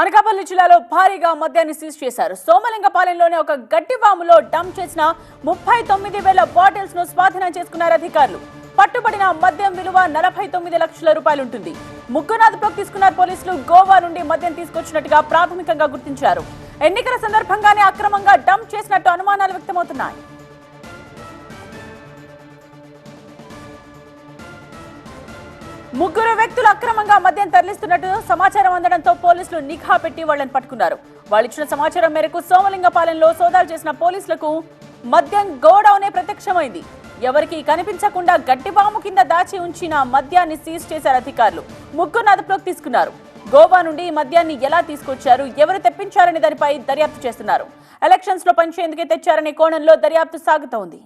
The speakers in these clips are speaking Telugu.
అనకాపల్లి జిల్లాలో భారీగా మద్యాన్ని సీజ్ చేశారు. సోమలింగపాలెంలోని ఒక గట్టి వాములో డంప్ చేసిన ముప్పై తొమ్మిది వేల బాటిల్స్ను స్వాధీనం చేసుకున్నారు అధికారులు. పట్టుబడిన మద్యం విలువ నలభై తొమ్మిది లక్షల రూపాయలుంటుంది. ముగ్గురు అదుపులోకి తీసుకున్నారు పోలీసులు. గోవా నుండి మద్యం తీసుకొచ్చినట్టుగా ప్రాథమికంగా గుర్తించారు. ఎన్నికల సందర్భంగానే అక్రమంగా డంప్ చేసినట్టు అనుమానాలు వ్యక్తమవుతున్నాయి. ముగ్గురు వ్యక్తులు అక్రమంగా మద్యం తరలిస్తున్నట్టు సమాచారం అందడంతో పోలీసులు నిఘా పెట్టి వాళ్ళని పట్టుకున్నారు. వాళ్ళు ఇచ్చిన సమాచారం మేరకు సోమలింగపాలెంలో సోదాలు చేసిన పోలీసులకు మద్యం గోడౌనే ప్రత్యక్షమైంది. ఎవరికి కనిపించకుండా గట్టిబాము కింద దాచి ఉంచిన మద్యాన్ని సీజ్ చేశారు అధికారులు. ముగ్గురు అదుపులోకి తీసుకున్నారు. గోవా నుండి ఈ మద్యాన్ని ఎలా తీసుకొచ్చారు ఎవరు తెప్పించారనే దానిపై దర్యాప్తు చేస్తున్నారు. ఎలక్షన్స్లో పనిచేందుకే తెచ్చారనే కోణంలో దర్యాప్తు సాగుతోంది.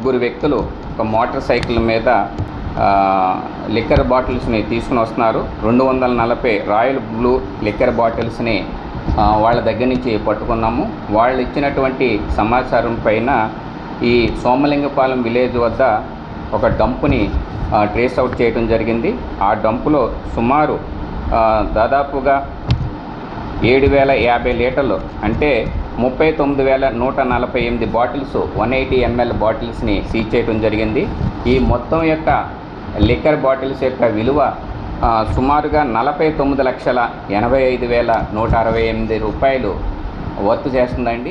ముగ్గురు వ్యక్తులు ఒక మోటార్ సైకిల్ మీద లిక్కర్ బాటిల్స్ని తీసుకుని వస్తున్నారు. రెండు వందల నలభై రాయల్ బ్లూ లిక్కర్ బాటిల్స్ని వాళ్ళ దగ్గర నుంచి పట్టుకున్నాము. వాళ్ళు ఇచ్చినటువంటి సమాచారం పైన ఈ సోమలింగపాలెం విలేజ్ వద్ద ఒక డంపుని ట్రేస్ అవుట్ చేయడం జరిగింది. ఆ డంపులో సుమారు దాదాపుగా ఏడు వేల యాభై లీటర్లు అంటే ముప్పై తొమ్మిది వేల నూట నలభై ఎనిమిది బాటిల్స్ వన్ ఎయిటీ ఎంఎల్ బాటిల్స్ని సీజ్ చేయడం జరిగింది. ఈ మొత్తం యొక్క లిక్కర్ బాటిల్స్ యొక్క విలువ సుమారుగా నలభై తొమ్మిది లక్షల ఎనభై ఐదు వేల నూట అరవై ఎనిమిది రూపాయలు వర్త్ చేస్తుందండి.